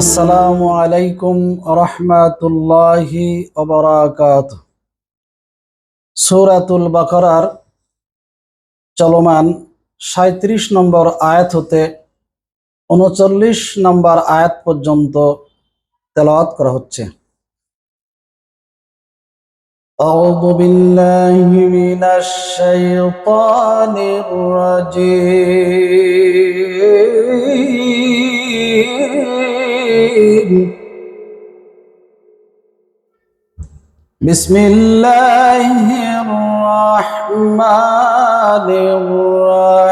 আসসালামু আলাইকুম রহমাতুল্লাহি অবরাকাত সূরাতুল বাকারার চলমান সাঁত্রিশ নম্বর আয়াত হতে উনচল্লিশ নম্বর আয়াত পর্যন্ত তেলাওয়াত করা হচ্ছে أعوذ بالله من الشيطان الرجيم بسم الله الرحمن الرحيم.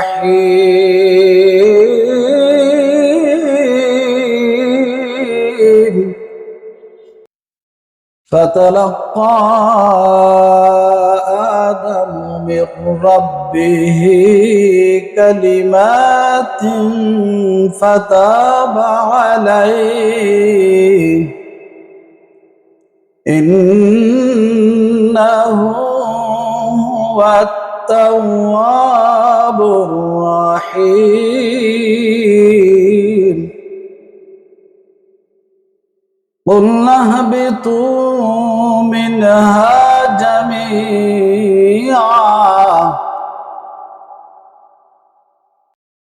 فتلقى من ربه كلمات فتاب عليه. إنه هو التواب الرحيم. قلنا اهبطوا منها جميعا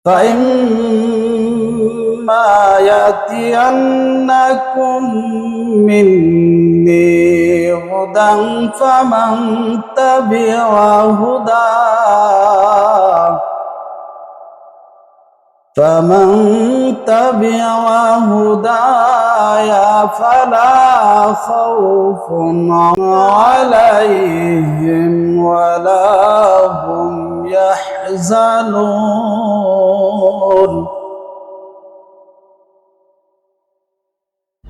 فإما يأتينكم مني هدى فمن تبع هداه فمن تبع هداي فلا خوف عليهم ولا هم يحزنون.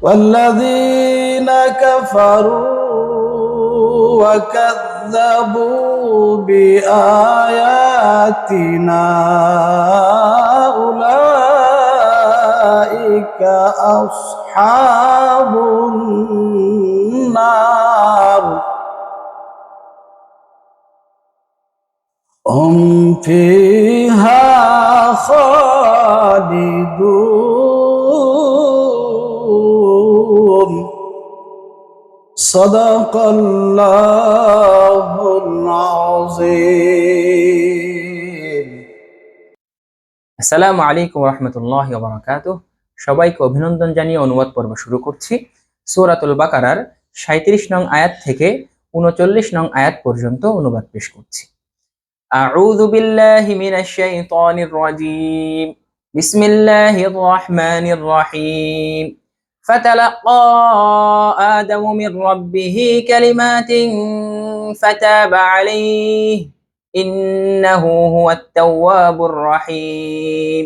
والذين كفروا وكذبوا بآياتنا أولئك أصحاب النار هم فيها خالدون صدق الله العظيم আসসালামু আলাইকুম রহমতুল্লাহ বারাকাত সবাইকে অভিনন্দন জানিয়ে অনুবাদ পর্ব শুরু করছি সূরাতুল বাকারার সাঁত্রিশ নং আয়াত থেকে উনচল্লিশ নং আয়াত পর্যন্ত অনুবাদ পেশ করছি أعوذ بالله من الشيطان الرجيم بسم الله الرحمن الرحيم فتلقى آدم من ربه كلمات فتاب عليه ইন্নাহু হুয়াত তাওয়াবুর রাহিম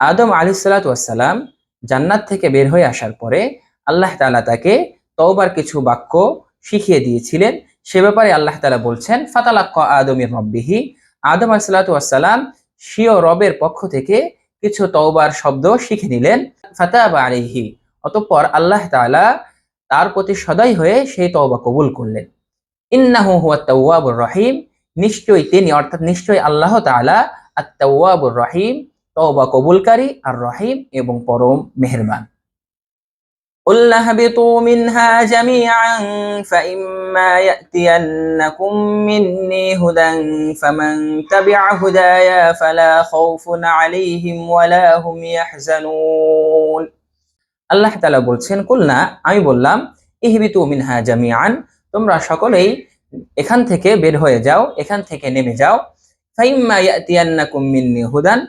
আদম আলাইহিসসালাম জান্নাত থেকে বের হয়ে আসার পরে আল্লাহ তাআলা তাকে তওবার কিছু বাক্য শিখিয়ে দিয়েছিলেন সে ব্যাপারে আল্লাহ তাআলা বলছেন ফাতালাক্কা আদমের রব্বিহি আদম আলাইহিসসালাম স্বীয় রবের পক্ষ থেকে কিছু তওবার শব্দ শিখে নিলেন ফাতাবা আলাইহি অতঃপর আল্লাহ তাআলা তার প্রতি সদয় হয়ে সেই তওবা কবুল করলেন ইন্নাহু হুয়াত তাওয়াবুর রহিম নিশ্চয়ই তিনি অর্থাৎ নিশ্চয়ই আল্লাহ তাআলা আত-তাওয়াবুর রহিম তওবা কবুলকারী আর রহিম এবং পরম মেহেরবান قلنا اهبطوا منها جميعا فإما يأتينكم مني هدى فمن تبع هدايا فلا خوف عليهم ولا هم يحزنون আল্লাহ তালা বলছেন, কুলনা আমি বললাম, ইহবিতু মিনহা জামিআন তোমরা সকলেই এখান থেকে বের হয়ে যাও, এখান থেকে নেমে যাও। ফাইম্মা হুদান,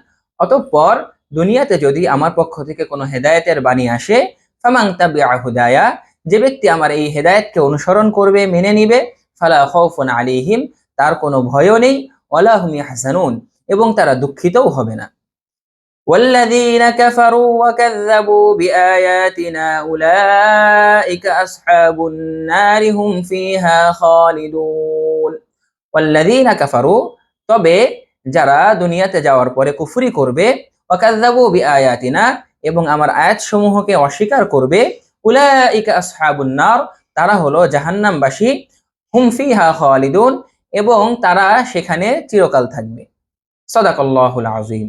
অতঃপর দুনিয়াতে যদি আমার পক্ষ থেকে কোনো হেদায়েতের বাণী আসে ফামাং তাবিআ হুদায়া, যে ব্যক্তি আমার এই হেদায়েতকে অনুসরণ করবে, মেনে নিবে, ফালা খাউফুন আলিহিম তার কোনো ভয়ও নেই, ওয়ালা হুম ইয়াহজানুন, এবং তারা দুঃখিতও হবে না। والذين كفروا وكذبوا بآياتنا أولئك أصحاب النار هم فيها خالدون والذين كفروا তবে যারা দুনিয়াতে যাওয়ার পরে কুফরি করবে ওয়াকাযযাবু বিআয়াতিনা এবং আমার আয়াতসমূহকে অস্বীকার করবে উলাইকা আসহাবুন নার তারা হলো জাহান্নামবাসী হুম ফিহা খালিদুন এবং তারা সেখানে চিরকাল থাকবে সদাকাল্লাহুল আযীম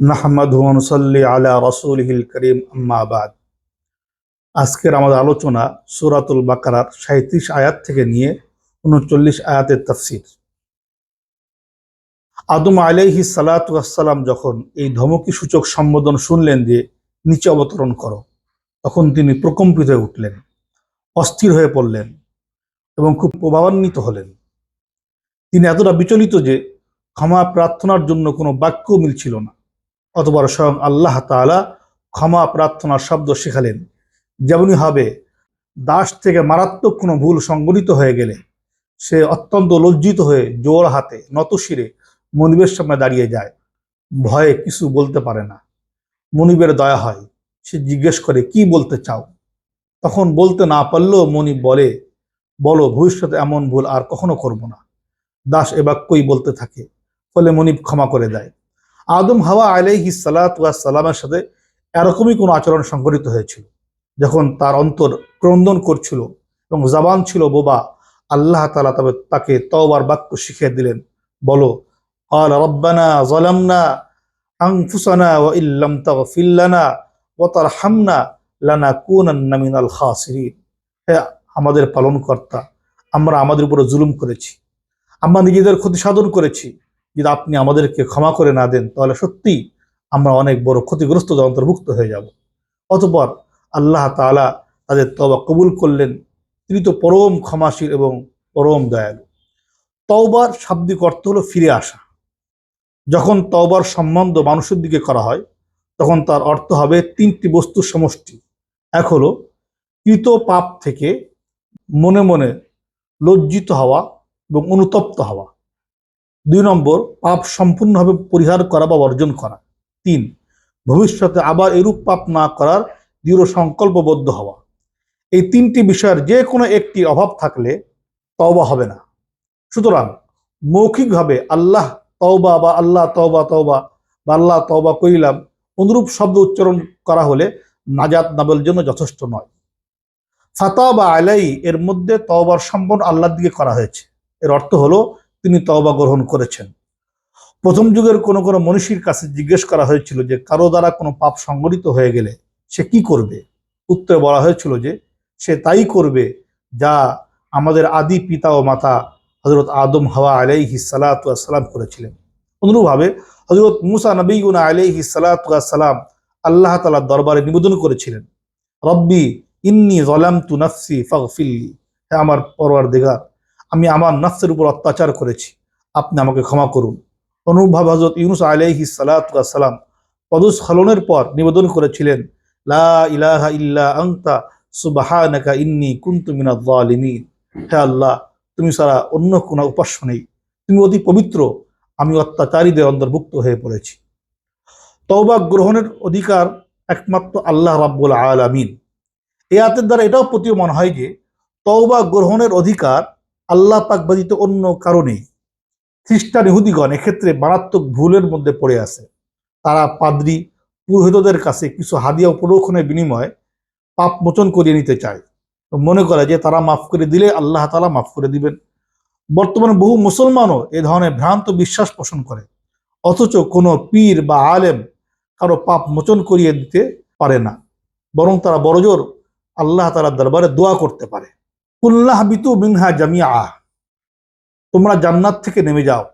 নাহমাদু ওয়া নুসাল্লি আলা রাসূলিহিল করিম, আম্মা বাদ। আজকের আমাদের আলোচনা সূরাতুল বাকারার 37 আয়াত থেকে নিয়ে 39 আয়াতের তাফসীর। আদম আলাইহি সালাতু ওয়াসসালাম যখন এই ধমকি সূচক সম্বোধন শুনলেন যে নিচে অবতরণ করো, তখন তিনি প্রকম্পিত হয়ে উঠলেন, অস্থির হয়ে পড়লেন এবং খুব প্রভাবান্বিত হলেন। তিনি এতটা বিচলিত যে ক্ষমা প্রার্থনার জন্য কোনো বাক্য মিলছিল না। অতবার স্বয়ং আল্লাহ তাআলা ক্ষমা প্রার্থনার শব্দ শেখালেন। যেমনই হবে, দাস থেকে মারাত্মক কোনো ভুল সংগঠিত হয়ে গেলে সে অত্যন্ত লজ্জিত হয়ে জোর হাতে নতশিরে মনিবের সামনে দাঁড়িয়ে যায়। ভয়ে কিছু বলতে পারে না। মনিবের দয়া হয়, সে জিজ্ঞেস করে, কি বলতে চাও? তখন বলতে না পারলেও মনিব বলে, বলো, ভবিষ্যতে এমন ভুল আর কখনো করব না। দাস এ বাক্যই বলতে থাকে, ফলে মনিব ক্ষমা করে দেয়। আদম হাওয়া আলাইহি সালামের সাথে এরকমই কোনো আচরণ সংঘটিত হয়েছিল যখন তার অন্তর ক্রন্দন করছিল এবং জবান ছিল বোবা আল্লাহ তালা তবে তাকে তওবার বাক্য শিখিয়ে দিলেন বলো قال ربنا ظلمنا أنفسنا وإن لم تغفر لنا وترحمنا لنكونن من الخاسرين হে আমাদের পালনকর্তা আমরা আমাদের উপরে জুলুম করেছি আমরা নিজেদের ক্ষতি সাধন করেছি যদি আপনি আমাদেরকে ক্ষমা করে না দেন, তাহলে সত্যি আমরা অনেক বড় ক্ষতিগ্রস্ত অন্তর্ভুক্ত হয়ে যাব। অতপর আল্লাহ তাআলা তাদের তবা কবুল করলেন, তিনি তো পরম ক্ষমাশীল এবং পরম দয়ালু। তওবার শাব্দিক অর্থ হলো ফিরে আসা। যখন তওবার সম্বন্ধ মানুষের দিকে করা হয়, তখন তার অর্থ হবে তিনটি বস্তুর সমষ্টি। এক হলো কৃত পাপ থেকে মনে মনে লজ্জিত হওয়া এবং অনুতপ্ত হওয়া। দুই নম্বর, পাপ সম্পূর্ণভাবে পরিহার করা বা বর্জন করা। তিন, ভবিষ্যতে আবার এরূপ পাপ না করার দৃঢ় সংকল্পবদ্ধ হওয়া। এই তিনটি বিষয়ের যে কোনো একটি অভাব থাকলে তওবা হবে না। সুতরাং মৌখিকভাবে আল্লাহ তওবা বা আল্লাহ তওবা তওবা বা আল্লাহ তওবা করিলাম অনুরূপ শব্দ উচ্চারণ করা হলে নাজাত নাবের জন্য যথেষ্ট নয়। ফাতা বা আলাই এর মধ্যে তওবার সম্পন্ন আল্লাহর দিকে করা হয়েছে। এর অর্থ হলো তিনি তওবা গ্রহণ করেছেন। প্রথম যুগের কোনো কোনো মনীষীর কাছে জিজ্ঞেস করা হয়েছিল যে, কারও দ্বারা কোনো পাপ সংগঠিত হয়ে গেলে সে কি করবে? উত্তরে বলা হয়েছিল যে, সে তাই করবে যা আমাদের আদি পিতা ও মাতা হজরত আদম হাওয়া আলাইহি সালাম করেছিলেন। অনুরূপভাবে হজরত মুসা নবীগুনা আলাইহি সালাম আল্লাহ তালার দরবারে নিবেদন করেছিলেন, রব্বি ইন্নি জলাম তু নফসি ফিল্লি হ্যাঁ আমার পরওয়ার দিগার আমি আমার নফসের উপর অত্যাচার করেছি। আপনি আমাকে ক্ষমা করুন। অনুরূপভাবে হজরত ইউনুস আলাইহি সালাম পদস্খলনের পর নিবেদন করেছিলেন, লা ইলাহা ইল্লা আংতা সুবাহানাকা ইন্নি কুনতু মিনাজ জালিমিন হে আল্লাহ, তুমি ছাড়া অন্য কোনো উপাস্য নেই। তুমি অতি পবিত্র। আমি অত্যাচারীদের অন্তর্ভুক্ত হয়ে পড়েছি। তওবা গ্রহণের অধিকার একমাত্র আল্লাহ রাব্বুল আলামিন। এই আয়াতের দ্বারা এটাও প্রতীয়মান হয় যে, তওবা গ্রহণের অধিকার আল্লাহ পাক ব্যতীত অন্য কারণেই খ্রিস্টান ইহুদিগণ এক্ষেত্রে মারাত্মক ভুলের মধ্যে পড়ে আছে। তারা পাদ্রি পুরোহিতদের কাছে কিছু হাদিয়া উপরোক্ষণের বিনিময়ে পাপ মোচন করিয়ে নিতে চায়। মনে করে যে তারা মাফ করে দিলে আল্লাহ তালা মাফ করে দিবেন। বর্তমানে বহু মুসলমানও এ ধরনের ভ্রান্ত বিশ্বাস পোষণ করে। অথচ কোনো পীর বা আলেম কারও পাপ মোচন করিয়ে দিতে পারে না। বরং তারা বড়জোর আল্লাহ তালার দরবারে দোয়া করতে পারে। কুল্লাহ বিতু মিনহা জামিয়া তোমরা জান্নাত থেকে নেমে যাও।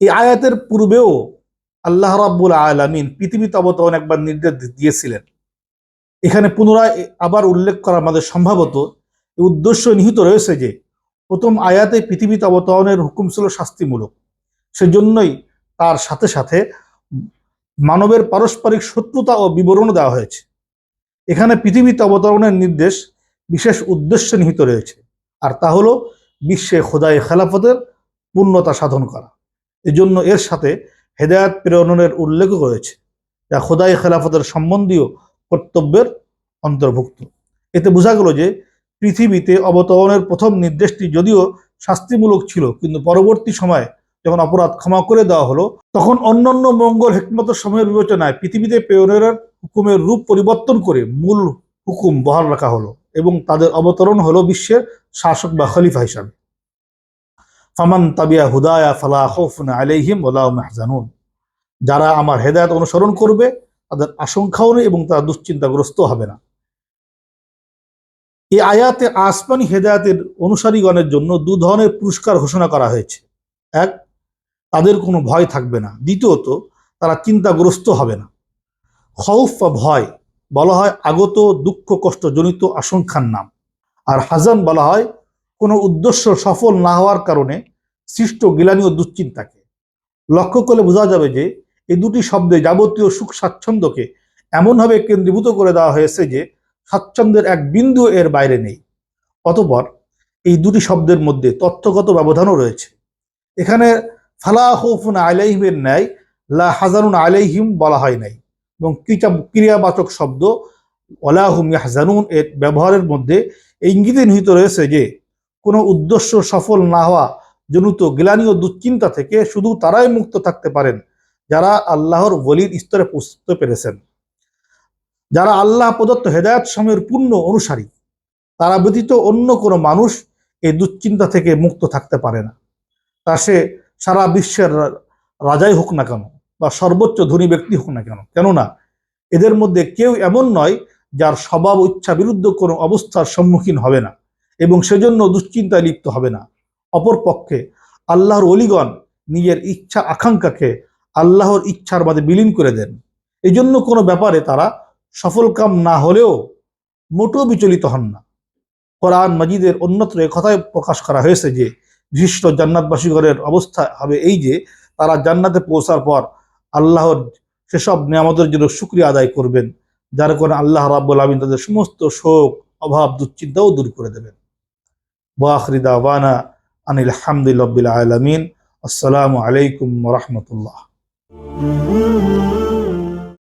এই আয়াতের পূর্বেও আল্লাহ রাব্বুল আলামিন পৃথিবীতে অবতরণ একবার নির্দেশ দিয়েছিলেন। এখানে পুনরায় আবার উল্লেখ করা আমাদের সম্ভবত উদ্দেশ্য নিহিত রয়েছে যে, প্রথম আয়াতে পৃথিবীতে অবতরণের হুকুম ছিল শাস্তিমূলক। সেজন্যই তার সাথে সাথে মানবের পারস্পরিক শত্রুতা ও বিবরণও দেওয়া হয়েছে। এখানে পৃথিবীতে অবতরণের নির্দেশ বিশেষ উদ্দেশ্য নিহিত রয়েছে। আর তা হলো বিশ্বে খোদাই খেলাফতের পূর্ণতা সাধন করা। এজন্য এর সাথে হেদায়াত প্রেরণের উল্লেখ রয়েছে, যা খোদাই খেলাফতের সম্বন্ধীয় কর্তব্যের অন্তর্ভুক্ত। এতে বোঝা গেল যে পৃথিবীতে অবতরণের প্রথম নির্দেশটি যদিও শাস্তিমূলক ছিল, কিন্তু পরবর্তী সময়ে যখন অপরাধ ক্ষমা করে দেওয়া হলো, তখন অন্যান্য মঙ্গল, হেকমতের সময়ের বিবেচনায় পৃথিবীতে প্রেরণের হুকুমের রূপ পরিবর্তন করে মূল হুকুম বহাল রাখা হলো এবং তাদের অবতরণ হলো বিশ্বের শাসক বা খলিফা হিসাবে। ফামান তাবিয়া হুদায়া ফালা খৌফুন আলাইহিম যারা আমার হেদায়ত অনুসরণ করবে, তাদের আশঙ্কাও নেই এবং তারা দুশ্চিন্তাগ্রস্ত হবে না। এই আয়াতে আসমানি হেদায়াতের অনুসারীগণের জন্য দু ধরনের পুরস্কার ঘোষণা করা হয়েছে। এক, তাদের কোনো ভয় থাকবে না। দ্বিতীয়ত, তারা চিন্তাগ্রস্ত হবে না। খৌফ বা ভয় বলা হয় আগত দুঃখ কষ্ট জনিত আশঙ্কার নাম। আর হাজান বলা হয় কোনো উদ্দেশ্য সফল না হওয়ার কারণে সৃষ্ট গিলানি ও দুশ্চিন্তাকে। লক্ষ্য করলে বোঝা যাবে যে এই দুটি শব্দে যাবতীয় সুখ স্বাচ্ছন্দ্যকে এমনভাবে কেন্দ্রীভূত করে দেওয়া হয়েছে যে, স্বাচ্ছন্দ্যের এক বিন্দু এর বাইরে নেই। অতপর এই দুটি শব্দের মধ্যে তথ্যগত ব্যবধানও রয়েছে। এখানে ফালা হৌফুন আলাইহিমের ন্যায়, লা হাজানুন আলাইহিম বলা হয় নাই। এবং ক্রিয়া- ক্রিয়াবাচক শব্দ ওলাহুম ইয়াহজানুন, এর ব্যবহারের মধ্যে এই ইঙ্গিতে নিহিত রয়েছে যে, কোনো উদ্দেশ্য সফল না হওয়া জনিত গ্লানি ও দুশ্চিন্তা থেকে শুধু তারাই মুক্ত থাকতে পারেন যারা আল্লাহর বলির স্তরে পৌঁছতে পেরেছেন। যারা আল্লাহ প্রদত্ত হেদায়ত সময়ের পূর্ণ অনুসারী, তারা ব্যতীত অন্য কোনো মানুষ এই দুশ্চিন্তা থেকে মুক্ত থাকতে পারে না। তা সে সারা বিশ্বের রাজাই হোক না কেন। বা সর্বোচ্চ ধনী ব্যক্তি হোক না কেন, কেননা এদের মধ্যে কেউ এমন নয় যার স্বভাব ইচ্ছা বিরুদ্ধ কোনো অবস্থার সম্মুখীন হবে না এবং সেজন্য দুশ্চিন্তায় লিপ্ত হবে না। অপরপক্ষে আল্লাহর অলিগণ নিজের ইচ্ছা আকাঙ্ক্ষাকে আল্লাহর ইচ্ছার বাদে বিলীন করে দেন। এই জন্য কোনো ব্যাপারে তারা সফলকাম না হলেও মোটেও বিচলিত হন না। কোরআন মাজিদের অন্যত্র কথায় প্রকাশ করা হয়েছে যে বিশিষ্ট জান্নাতবাসীগণের অবস্থা হবে এই যে, তারা জান্নাতে পৌঁছার পর আল্লাহর সেসব নিয়ামতের জন্য সুক্রিয়া আদায় করবেন, যার কারণে আল্লাহ রাব্বুল আলমিন তাদের সমস্ত শোক, অভাব, দুশ্চিন্তাও দূর করে দেবেন। বাহরিদা ওয়ানা আনিল হামদুল্লাবিল আলমিন। আসসালামু আলাইকুম রহমতুল্লাহ।